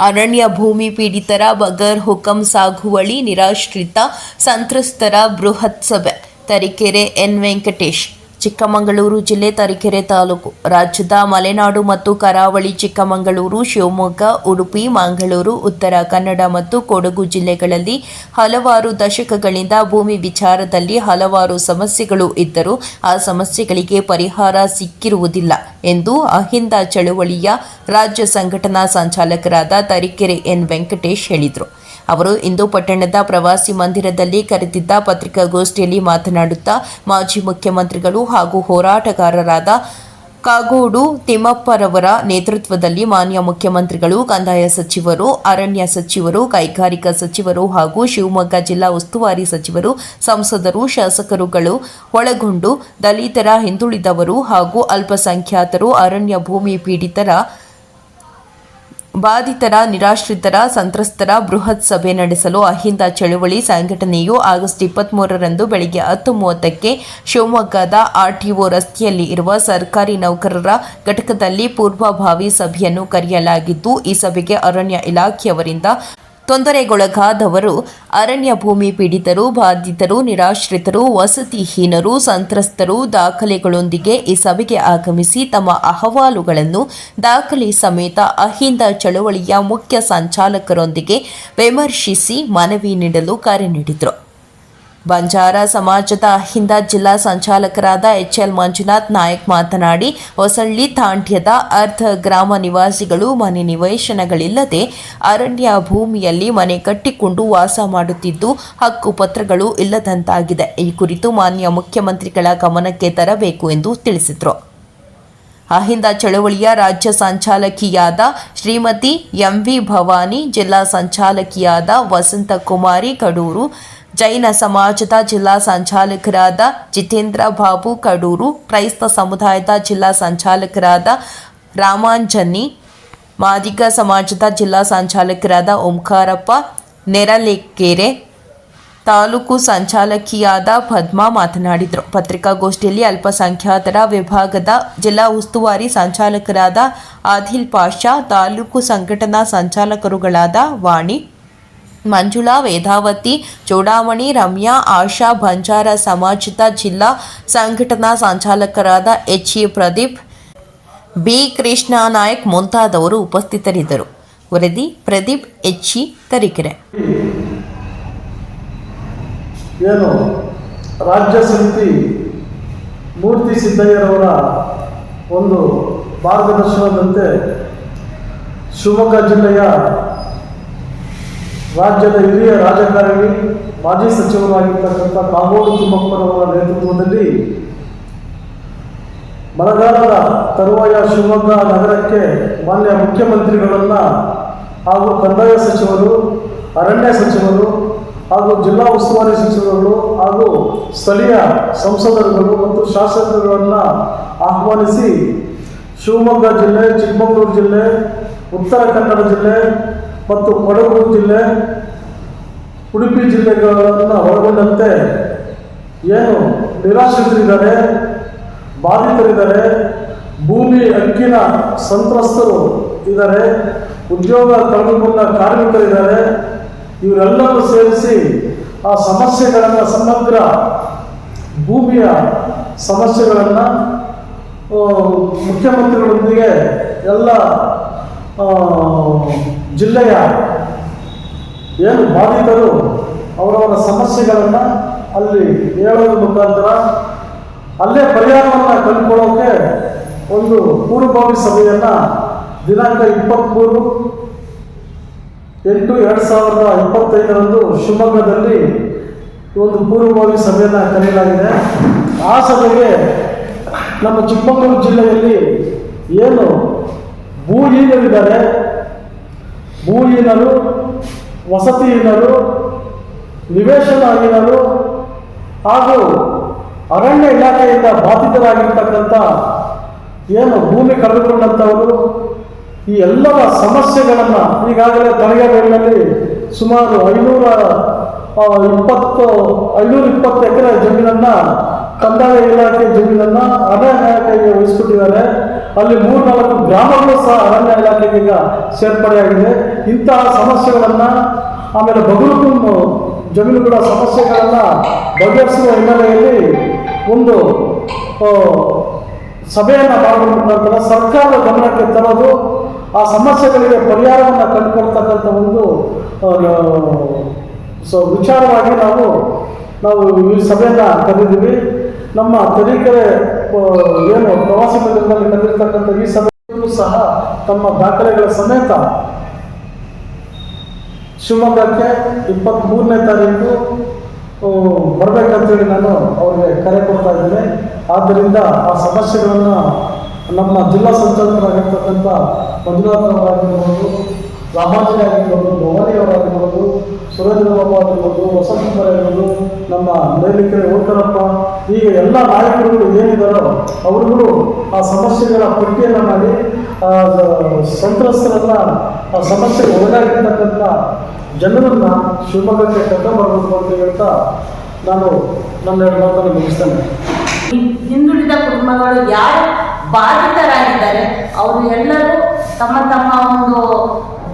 ಅರಣ್ಯ ಭೂಮಿ ಪೀಡಿತರ ಬಗರ್ ಹುಕಂ ಸಾಗುವಳಿ ನಿರಾಶ್ರಿತ ಸಂತ್ರಸ್ತರ ಬೃಹತ್ ಸಭೆ. ತರೀಕೆರೆ ಎನ್ ವೆಂಕಟೇಶ್. ಚಿಕ್ಕಮಗಳೂರು ಜಿಲ್ಲೆ ತರೀಕೆರೆ ತಾಲೂಕು. ರಾಜ್ಯದ ಮಲೆನಾಡು ಮತ್ತು ಕರಾವಳಿ ಚಿಕ್ಕಮಗಳೂರು, ಶಿವಮೊಗ್ಗ, ಉಡುಪಿ, ಮಂಗಳೂರು, ಉತ್ತರ ಕನ್ನಡ ಮತ್ತು ಕೊಡಗು ಜಿಲ್ಲೆಗಳಲ್ಲಿ ಹಲವಾರು ದಶಕಗಳಿಂದ ಭೂಮಿ ವಿಚಾರದಲ್ಲಿ ಹಲವಾರು ಸಮಸ್ಯೆಗಳು ಇದ್ದರೂ ಆ ಸಮಸ್ಯೆಗಳಿಗೆ ಪರಿಹಾರ ಸಿಕ್ಕಿರುವುದಿಲ್ಲ ಎಂದು ಅಹಿಂದ ಚಳುವಳಿಯ ರಾಜ್ಯ ಸಂಘಟನಾ ಸಂಚಾಲಕರಾದ ತರೀಕೆರೆ ಎನ್ ವೆಂಕಟೇಶ್ ಹೇಳಿದರು. ಅವರು ಇಂದು ಪಟ್ಟಣದ ಪ್ರವಾಸಿ ಮಂದಿರದಲ್ಲಿ ಕರೆದಿದ್ದ ಪತ್ರಿಕಾಗೋಷ್ಠಿಯಲ್ಲಿ ಮಾತನಾಡುತ್ತಾ ಮಾಜಿ ಮುಖ್ಯಮಂತ್ರಿಗಳು ಹಾಗೂ ಹೋರಾಟಗಾರರಾದ ಕಾಗೋಡು ತಿಮ್ಮಪ್ಪರವರ ನೇತೃತ್ವದಲ್ಲಿ ಮಾನ್ಯ ಮುಖ್ಯಮಂತ್ರಿಗಳು, ಕಂದಾಯ ಸಚಿವರು, ಅರಣ್ಯ ಸಚಿವರು, ಕೈಗಾರಿಕಾ ಸಚಿವರು ಹಾಗೂ ಶಿವಮೊಗ್ಗ ಜಿಲ್ಲಾ ಉಸ್ತುವಾರಿ ಸಚಿವರು, ಸಂಸದರು, ಶಾಸಕರುಗಳು ಒಳಗೊಂಡು ದಲಿತರ ಹಿಂದುಳಿದವರು ಹಾಗೂ ಅಲ್ಪಸಂಖ್ಯಾತರು ಅರಣ್ಯ ಭೂಮಿ ಪೀಡಿತರ ಬಾಧಿತರ, ನಿರಾಶ್ರಿತರ, ಸಂತ್ರಸ್ತರ ಬೃಹತ್ ಸಭೆ ನಡೆಸಲು ಅಹಿಂದ ಚಳುವಳಿ ಸಂಘಟನೆಯು ಆಗಸ್ಟ್ ಇಪ್ಪತ್ತ್ಮೂರರಂದು ಬೆಳಗ್ಗೆ ಹತ್ತು ಮೂವತ್ತಕ್ಕೆ ಶಿವಮೊಗ್ಗದ ಆರ್ಟಿಒ ರಸ್ತೆಯಲ್ಲಿ ಇರುವ ಸರ್ಕಾರಿ ನೌಕರರ ಘಟಕದಲ್ಲಿ ಪೂರ್ವಭಾವಿ ಸಭೆಯನ್ನು ಕರೆಯಲಾಗಿದ್ದು, ಈ ಸಭೆಗೆ ಅರಣ್ಯ ಇಲಾಖೆಯವರಿಂದ ತೊಂದರೆಗೊಳಗಾದವರು, ಅರಣ್ಯ ಭೂಮಿ ಪೀಡಿತರು, ಬಾಧಿತರು, ನಿರಾಶ್ರಿತರು, ವಸತಿಹೀನರು, ಸಂತ್ರಸ್ತರು ದಾಖಲೆಗಳೊಂದಿಗೆ ಈ ಸಭೆಗೆ ಆಗಮಿಸಿ ತಮ್ಮ ಅಹವಾಲುಗಳನ್ನು ದಾಖಲೆ ಸಮೇತ ಅಹಿಂದ ಚಳುವಳಿಯ ಮುಖ್ಯ ಸಂಚಾಲಕರೊಂದಿಗೆ ವಿಮರ್ಶಿಸಿ ಮನವಿ ನೀಡಲು ಕರೆ ನೀಡಿದರು. ಬಂಜಾರ ಸಮಾಜದ ಅಹಿಂದ ಜಿಲ್ಲಾ ಸಂಚಾಲಕರಾದ ಎಚ್ ಎಲ್ ಮಂಜುನಾಥ್ ನಾಯಕ್ ಮಾತನಾಡಿ, ಹೊಸಳ್ಳಿ ತಾಂಡ್ಯದ ಅರ್ಧ ಗ್ರಾಮ ನಿವಾಸಿಗಳು ಮನೆ ನಿವೇಶನಗಳಿಲ್ಲದೆ ಅರಣ್ಯ ಭೂಮಿಯಲ್ಲಿ ಮನೆ ಕಟ್ಟಿಕೊಂಡು ವಾಸ ಮಾಡುತ್ತಿದ್ದು, ಹಕ್ಕು ಪತ್ರಗಳು ಇಲ್ಲದಂತಾಗಿದೆ. ಈ ಕುರಿತು ಮಾನ್ಯ ಮುಖ್ಯಮಂತ್ರಿಗಳ ಗಮನಕ್ಕೆ ತರಬೇಕು ಎಂದು ತಿಳಿಸಿದರು. ಅಹಿಂದ ಚಳವಳಿಯ ರಾಜ್ಯ ಸಂಚಾಲಕಿಯಾದ ಶ್ರೀಮತಿ ಎಂವಿ ಭವಾನಿ, ಜಿಲ್ಲಾ ಸಂಚಾಲಕಿಯಾದ ವಸಂತ ಕುಮಾರಿ ಕಡೂರು ಜೈನ ಸಮಾಜದ ಜಿಲ್ಲಾ ಸಂಚಾಲಕರಾದ ಜಿತೇಂದ್ರ ಬಾಬು ಕಡೂರು, ಕ್ರೈಸ್ತ ಸಮುದಾಯದ ಜಿಲ್ಲಾ ಸಂಚಾಲಕರಾದ ರಾಮಾಂಜನಿ, ಮಾದಿಗ ಸಮಾಜದ ಜಿಲ್ಲಾ ಸಂಚಾಲಕರಾದ ಓಂಕಾರಪ್ಪ, ನೆರಲೆಕೆರೆ ತಾಲೂಕು ಸಂಚಾಲಕಿಯಾದ ಪದ್ಮಾ ಮಾತನಾಡಿದರು. ಪತ್ರಿಕಾಗೋಷ್ಠಿಯಲ್ಲಿ ಅಲ್ಪಸಂಖ್ಯಾತರ ವಿಭಾಗದ ಜಿಲ್ಲಾ ಉಸ್ತುವಾರಿ ಸಂಚಾಲಕರಾದ ಆದಿಲ್ ಪಾಷಾ, ತಾಲೂಕು ಸಂಘಟನಾ ಸಂಚಾಲಕರುಗಳಾದ ವಾಣಿ ಮಂಜುಳಾ, ವೇದಾವತಿ, ಚೂಡಾವಣಿ, ರಮ್ಯಾ, ಆಶಾ, ಬಂಜಾರ ಸಮಾಜದ ಜಿಲ್ಲಾ ಸಂಘಟನಾ ಸಂಚಾಲಕರಾದ H A Pradeep, B Krishna Nayak ಮುಂತಾದವರು ಉಪಸ್ಥಿತರಿದ್ದರು. ವರದಿ ಪ್ರದೀಪ್, ಎಚ್ ಇ ತರೀಕೆರೆ. ಏನು? ರಾಜ್ಯ ಸಮಿತಿ ಮೂರ್ತಿ ಸಿದ್ದಯ್ಯರವರ ಒಂದು ಮಾರ್ಗದರ್ಶನದಂತೆ ಶಿವಮೊಗ್ಗ ಜಿಲ್ಲೆಯ ರಾಜ್ಯದ ಹಿರಿಯ ರಾಜಕಾರಣಿ, ಮಾಜಿ ಸಚಿವರಾಗಿರ್ತಕ್ಕಂಥ ಕಾಗೋಡು ತಿಮ್ಮಪ್ಪನವರ ನೇತೃತ್ವದಲ್ಲಿ ಬರಗಾಲದ ತರುವಾಯ ಶಿವಮೊಗ್ಗ ನಗರಕ್ಕೆ ಮಾನ್ಯ ಮುಖ್ಯಮಂತ್ರಿಗಳನ್ನು ಹಾಗೂ ಕಂದಾಯ ಸಚಿವರು, ಅರಣ್ಯ ಸಚಿವರು ಹಾಗೂ ಜಿಲ್ಲಾ ಉಸ್ತುವಾರಿ ಸಚಿವರುಗಳು ಹಾಗೂ ಸ್ಥಳೀಯ ಸಂಸದರುಗಳು ಮತ್ತು ಶಾಸಕರುಗಳನ್ನು ಆಹ್ವಾನಿಸಿ ಶಿವಮೊಗ್ಗ ಜಿಲ್ಲೆ, ಚಿಕ್ಕಮಗಳೂರು ಜಿಲ್ಲೆ, ಉತ್ತರ ಕನ್ನಡ ಜಿಲ್ಲೆ ಮತ್ತು ಕೊಡಗು ಜಿಲ್ಲೆ, ಉಡುಪಿ ಜಿಲ್ಲೆಗಳನ್ನು ಒಳಗೊಂಡಂತೆ ಏನು ನಿರಾಶ್ರಿತರಿದ್ದಾರೆ, ಬಾಧಿತರಿದ್ದಾರೆ, ಭೂಮಿ ಹಕ್ಕಿನ ಸಂತ್ರಸ್ತರು ಇದ್ದಾರೆ, ಉದ್ಯೋಗ ಕಳೆದುಕೊಂಡ ಕಾರ್ಮಿಕರಿದ್ದಾರೆ, ಇವರೆಲ್ಲರೂ ಸೇರಿಸಿ ಆ ಸಮಸ್ಯೆಗಳನ್ನು, ಸಮಗ್ರ ಭೂಮಿಯ ಸಮಸ್ಯೆಗಳನ್ನು ಮುಖ್ಯಮಂತ್ರಿಗಳೊಂದಿಗೆ ಎಲ್ಲ ಜಿಲ್ಲೆಯ ಏನು ಬಾಧಿತರು ಅವರವರ ಸಮಸ್ಯೆಗಳನ್ನು ಅಲ್ಲಿ ಹೇಳೋದ್ರ ಮುಖಾಂತರ ಅಲ್ಲೇ ಪರಿಹಾರವನ್ನು ಕಂಡುಕೊಳ್ಳೋಕೆ ಒಂದು ಪೂರ್ವಭಾವಿ ಸಭೆಯನ್ನು ದಿನಾಂಕ ಇಪ್ಪತ್ತ್ಮೂರು ಎಂಟು ಎರಡು ಸಾವಿರದ ಇಪ್ಪತ್ತೈದರಂದು ಶಿವಮೊಗ್ಗದಲ್ಲಿ ಒಂದು ಪೂರ್ವಭಾವಿ ಸಭೆಯನ್ನು ಕರೆಯಲಾಗಿದೆ. ಆ ಸಭೆಗೆ ನಮ್ಮ ಚಿಕ್ಕಮಗಳೂರು ಜಿಲ್ಲೆಯಲ್ಲಿ ಏನು ಭೂಹೀನರಿದ್ದಾರೆ ಭೂಹೀನರು ವಸತಿಹೀನರು ನಿವೇಶನಹೀನರು ಹಾಗೂ ಅರಣ್ಯ ಇಲಾಖೆಯಿಂದ ಬಾಧಿತರಾಗಿರ್ತಕ್ಕಂಥ ಏನು ಭೂಮಿ ಕಳೆದುಕೊಂಡಂಥವರು ಈ ಎಲ್ಲರ ಸಮಸ್ಯೆಗಳನ್ನು ಈಗಾಗಲೇ ತಳಗೇರಿನಲ್ಲಿ ಸುಮಾರು ಐನೂರ ಇಪ್ಪತ್ತು ಐನೂರ ಇಪ್ಪತ್ತು ಎಕರೆ ಜಮೀನನ್ನು ಕಂದಾಯ ಇಲಾಖೆ ಜಮೀನನ್ನು ಅರಣ್ಯ ಇಲಾಖೆಗೆ ವಹಿಸ್ಕೊಟ್ಟಿದ್ದಾರೆ. ಅಲ್ಲಿ ಮೂರ್ನಾಲ್ಕು ಗ್ರಾಮಗಳು ಸಹ ಅರಣ್ಯ ಇಲಾಖೆಗೆ ಸೇರ್ಪಡೆಯಾಗಿದೆ. ಇಂತಹ ಸಮಸ್ಯೆಗಳನ್ನು ಆಮೇಲೆ ಬಗಲು ಜಮೀನುಗಳ ಸಮಸ್ಯೆಗಳನ್ನು ಬಗೆಹರಿಸುವ ಹಿನ್ನೆಲೆಯಲ್ಲಿ ಒಂದು ಸಭೆಯನ್ನು ಮುಖಾಂತರ ಸರ್ಕಾರದ ಗಮನಕ್ಕೆ ತರೋದು, ಆ ಸಮಸ್ಯೆಗಳಿಗೆ ಪರಿಹಾರವನ್ನು ಕಂಡುಕೊಳ್ತಕ್ಕಂಥ ಒಂದು ಸೊ, ವಿಚಾರವಾಗಿ ನಾವು ನಾವು ಈ ಸಭೆಯನ್ನು ಕರೆದಿದ್ದೀವಿ. ನಮ್ಮ ತರೀಕೆರೆ ಏನು ಪ್ರವಾಸಿ ಮಂದಿರದಲ್ಲಿ ನಡೆದಿರ್ತಕ್ಕಂಥ ಈ ಸಭೆಯಲ್ಲೂ ಸಹ ತಮ್ಮ ದಾಖಲೆಗಳ ಸಮೇತ ಶಿವಮೊಗ್ಗಕ್ಕೆ ಇಪ್ಪತ್ತ್ಮೂರನೇ ತಾರೀಕು ಬರಬೇಕಂತೇಳಿ ನಾನು ಅವ್ರಿಗೆ ಕರೆ ಕೊಡ್ತಾ ಇದ್ದೇನೆ. ಆದ್ದರಿಂದ ಆ ಸಮಸ್ಯೆಗಳನ್ನು ನಮ್ಮ ಜಿಲ್ಲಾ ಸಂಚಾಲಕರಾಗಿರ್ತಕ್ಕಂಥ ಮಂಜುನಾಥ್ ಅವರಾಗಿರ್ಬೋದು ರಾಮಾಂಜನೆ ಆಗಿರ್ಬೋದು ಭವಾನಿ ಅವರಾಗಿರ್ಬೋದು ಸುರೇಂದ್ರ ಆಗಿರ್ಬೋದು ವಸಂತ ಕುಮಾರ್ ಆಗಿರ್ಬೋದು, ನಮ್ಮ ಮೇಲಿಕೆರೆ ಓಂಕರಪ್ಪ ಈಗ ಎಲ್ಲ ನಾಯಕರುಗಳು ಏನಿದ್ದಾರೋ ಅವರುಗಳು ಆ ಸಮಸ್ಯೆಗಳ ಪಟ್ಟಿಯನ್ನು ಮಾಡಿ ಸಂತ್ರಸ್ತರನ್ನ ಆ ಸಮಸ್ಯೆಗೆ ಒಳಗಾಗಿರ್ತಕ್ಕಂಥ ಜನರನ್ನ ಶಿವಮೊಗ್ಗಕ್ಕೆ ಕರ್ಕೊಂಡ್ಬರ್ಬೇಕು ಅಂತ ಹೇಳ್ತಾ ನಾನು ನನ್ನ ಎರಡು ಮಾತನ್ನು ಮುಗಿಸ್ತೇನೆ. ಹಿಂದುಳಿದ ಕುಟುಂಬಗಳು ಯಾರು ಬಾಧಿತರಾಗಿದ್ದಾರೆ, ಅವರು ಎಲ್ಲರೂ ತಮ್ಮ ತಮ್ಮ ಒಂದು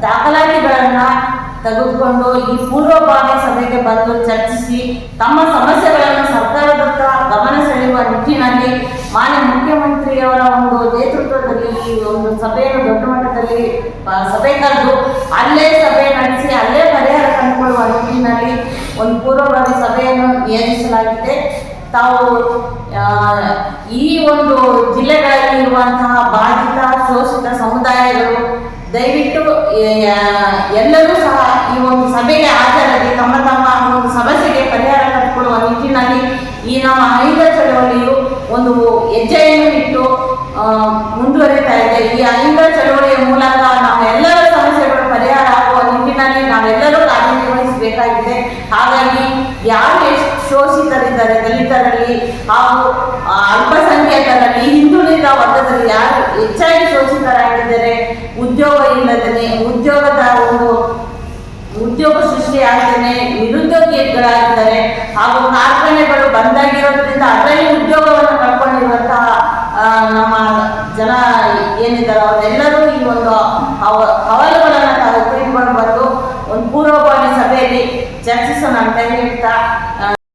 ದಾಖಲಾತಿಗಳನ್ನ ತೆಗೆದುಕೊಂಡು ಈ ಪೂರ್ವಭಾವಿ ಸಭೆಗೆ ಬಂದು ಚರ್ಚಿಸಿ ತಮ್ಮ ಸಮಸ್ಯೆಗಳನ್ನು ಸರ್ಕಾರದತ್ತ ಗಮನ ಸೆಳೆಯುವ ನಿಟ್ಟಿನಲ್ಲಿ ಮಾನ್ಯ ಮುಖ್ಯಮಂತ್ರಿಯವರ ಒಂದು ನೇತೃತ್ವದಲ್ಲಿ ಈ ಒಂದು ಸಭೆಯನ್ನು ದೊಡ್ಡ ಮಟ್ಟದಲ್ಲಿ ಸಭೆ ಕರೆದು ಅಲ್ಲೇ ಸಭೆ ನಡೆಸಿ, ಅಲ್ಲೇ ಪರಿಹಾರ ಕಂಡುಕೊಳ್ಳುವ ನಿಟ್ಟಿನಲ್ಲಿ ಒಂದು ಪೂರ್ವಭಾವಿ ಸಭೆಯನ್ನು ನಿಯೋಜಿಸಲಾಗಿದೆ. ತಾವು ಈ ಒಂದು ಜಿಲ್ಲೆಗಳಲ್ಲಿ ಇರುವಂತಹ ಬಾಧಿತ ಶೋಷಿತ ಸಮುದಾಯಗಳು ದಯವಿಟ್ಟು ಎಲ್ಲರೂ ಸಭೆಗೆ ಹಾಜರಾಗಿ ತಮ್ಮ ತಮ್ಮ ಒಂದು ಸಮಸ್ಯೆಗೆ ಪರಿಹಾರ ಕಂಡುಕೊಳ್ಳುವ ನಿಟ್ಟಿನಲ್ಲಿ ಈ ನಮ್ಮ ಅಹಿಂದ ಚಳವಳಿಯು ಒಂದು ಹೆಜ್ಜೆಯನ್ನು ಇಟ್ಟು ಮುಂದುವರಿತಾ ಇದೆ. ಈ ಅಹಿಂದ ಚಳವಳಿಯ ಮೂಲಕ ನಮ್ಮ ಎಲ್ಲರ ಸಮಸ್ಯೆಗಳು ಪರಿಹಾರ ಆಗುವ ನಿಟ್ಟಿನಲ್ಲಿ ನಾವೆಲ್ಲರೂ ಕಾರ್ಯನಿರ್ವಹಿಸಬೇಕಾಗಿದೆ. ಹಾಗಾಗಿ ಯಾರು ಶೋಷಿತರಿದ್ದಾರೆ ದಲಿತರಲ್ಲಿ ಹಾಗೂ ಅಲ್ಪಸಂಖ್ಯಾತರಲ್ಲಿ, ಹಿಂದುಳಿದ ವರ್ಗದಲ್ಲಿ ಯಾರು ಹೆಚ್ಚಾಗಿ ಶೋಷಿತರಾಗಿದ್ದಾರೆ, ಉದ್ಯೋಗ ಇಲ್ಲದೇ ಉದ್ಯೋಗದ ಒಂದು ಉದ್ಯೋಗ ಸೃಷ್ಟಿ ಆಗ್ತಾನೆ ನಿರುದ್ಯೋಗಿಗಳಾಗ್ತಾರೆ ಹಾಗೂ ಕಾರ್ಖಾನೆಗಳು ಬಂದಾಗಿರೋದ್ರಿಂದ